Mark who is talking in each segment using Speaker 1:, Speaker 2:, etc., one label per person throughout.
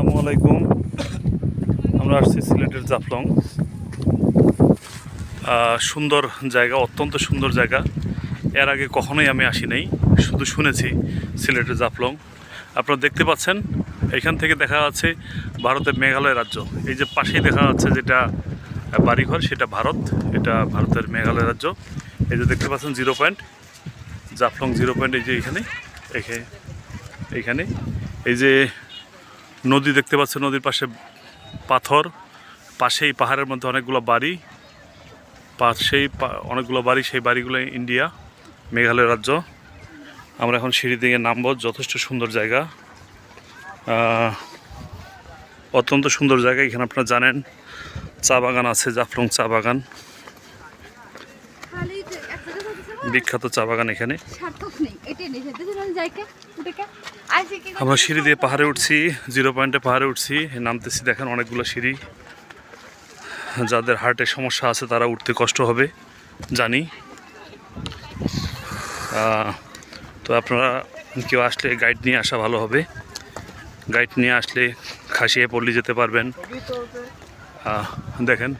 Speaker 1: আসসালামু আলাইকুম। আমরা আসছি সিলেটের জাফলং। সুন্দর জায়গা, অত্যন্ত সুন্দর জায়গা। এর আগে কখনোই আমি আসি নাই, শুধু শুনেছি সিলেটের জাফলং। আপনারা দেখতে পাচ্ছেন, এখান থেকে দেখা যাচ্ছে ভারতের মেঘালয় রাজ্য। এই যে পাশেই দেখা যাচ্ছে যেটা বাড়িঘর, সেটা ভারত, এটা ভারতের মেঘালয় রাজ্য। এই যে দেখতে পাচ্ছেন zero point, Jaflong zero point, এই যে এখানে এখানে। এইখানে এই যে নদী দেখতে পাচ্ছেন নদীর পাশে পাথর, পাশেই পাহাড়ের মধ্যে অনেকগুলো বাড়ি পা- অনেকগুলো বাড়ি, সেই বাড়িগুলো ইন্ডিয়া, মেঘালয় রাজ্য। আমরা এখন সিঁড়ি দিকে নামবো, যথেষ্ট সুন্দর জায়গা। অত্যন্ত সুন্দর জায়গা, এখানে আপনারা জানেন, চা বাগান আছে, জাফলং চা বাগান
Speaker 2: খালি যে এক জায়গায় বসেছে না,
Speaker 1: বিখ্যাত চা বাগান এখানে। আমরা সিঁড়ি দিয়ে পাহাড়ে উঠছি জিরো পয়েন্টে পাহাড়ে উঠছি নামতেছি দেখেন অনেকগুলো সিঁড়ি। যাদের হার্টের সমস্যা আছে তারা উঠতে কষ্ট হবে জানি। তো আপনারা কেউ আসলে গাইড নিয়ে আসা ভালো হবে। গাইড নিয়ে আসলে খাসিয়ে পল্লী যেতে পারবেন। দেখেন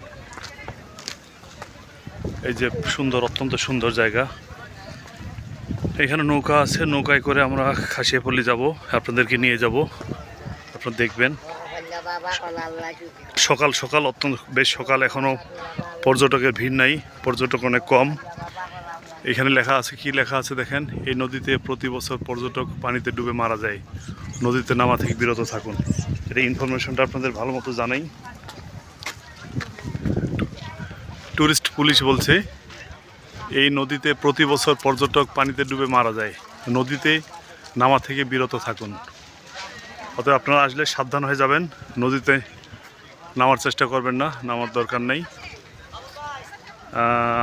Speaker 1: এই যে সুন্দর, অত্যন্ত সুন্দর জায়গা। এখানে নৌকা আছে, নৌকায় করে আমরা খাসিয়াপল্লি যাব, আপনাদেরকে নিয়ে যাব। আপনারা দেখবেন। সকাল সকাল, অত্যন্ত বেশ সকাল এখনও পর্যটকের ভিড় নাই, পর্যটক অনেক কম। এখানে লেখা আছে, কি লেখা আছে দেখেন? এই নদীতে প্রতি বছর পর্যটক পানিতে ডুবে মারা যায়। নদীতে নামা থেকে বিরত থাকুন। এটা ইনফরমেশনটা আপনাদের ভালো মতো জানাই। টুরিস্ট পুলিশ বলছে, এই নদীতে প্রতি বছর পর্যটক পানিতে ডুবে মারা যায়। নদীতে নামা থেকে বিরত থাকুন। অতএব আপনারা আসলে সাবধান হয়ে যাবেন। নদীতে নামার চেষ্টা করবেন না, নামার দরকার নেই।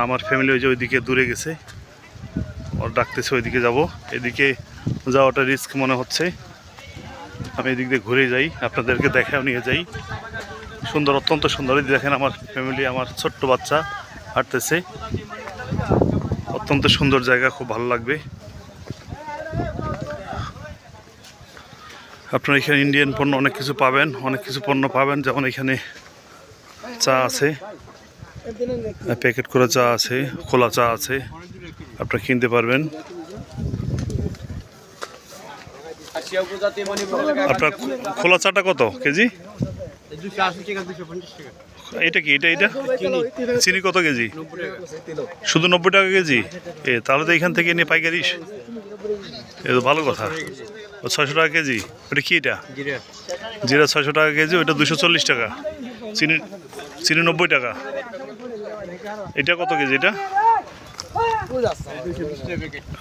Speaker 1: আমার ফ্যামিলি ওই যে ওইদিকে দূরে গেছে। ওর ডাকতেছে, ওইদিকে যাব। এদিকে যাওয়াটা রিস্ক মনে হচ্ছে। আমি এদিক দিয়ে ঘুরে যাই, আপনাদেরকে দেখাও নিয়ে যাই। সুন্দর, অত্যন্ত সুন্দর। দেখেন আমার ফ্যামিলি আমার ছোট্ট বাচ্চা হাঁটতেছে। অত্যন্ত সুন্দর জায়গা, খুব ভালো লাগবে। আপনারা এখানে ইন্ডিয়ান পণ্য অনেক কিছু পাবেন, অনেক কিছু পণ্য পাবেন। যেমন এখানে চা আছে, প্যাকেট করা চা আছে, খোলা চা আছে, আপনারা কিনতে পারবেন। আপনার খোলা চাটা কত কেজি? এটা কি, এটা এটা? চিনি কত কেজি? শুধু নব্বই টাকা কেজি? এ, তাহলে তো এখান থেকে নিয়ে পাইকারিস। এ তো ভালো কথা। ছয়শো টাকা কেজি। ওটা কি এটা?
Speaker 3: জিরা
Speaker 1: ছয়শো টাকা কেজি, ওটা দুশো চল্লিশ টাকা। চিনি চিনি নব্বই টাকা। এটা কত কেজি এটা?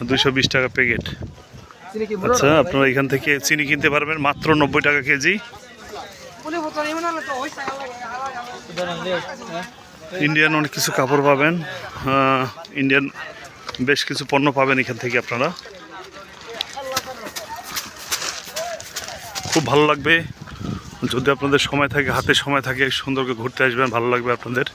Speaker 1: দুশো বিশ টাকা প্যাকেট। আচ্ছা আপনারা এখান থেকে চিনি কিনতে পারবেন মাত্র নব্বই টাকা কেজি। ইন্ডিয়ান অনেক কিছু কাপড় পাবেন ইন্ডিয়ান বেশ কিছু পণ্য পাবেন এখান থেকে আপনারা। খুব ভালো লাগবে যদি আপনাদের সময় থাকে হাতে সময় থাকে সুন্দর করে ঘুরতে আসবেন ভালো লাগবে আপনাদের।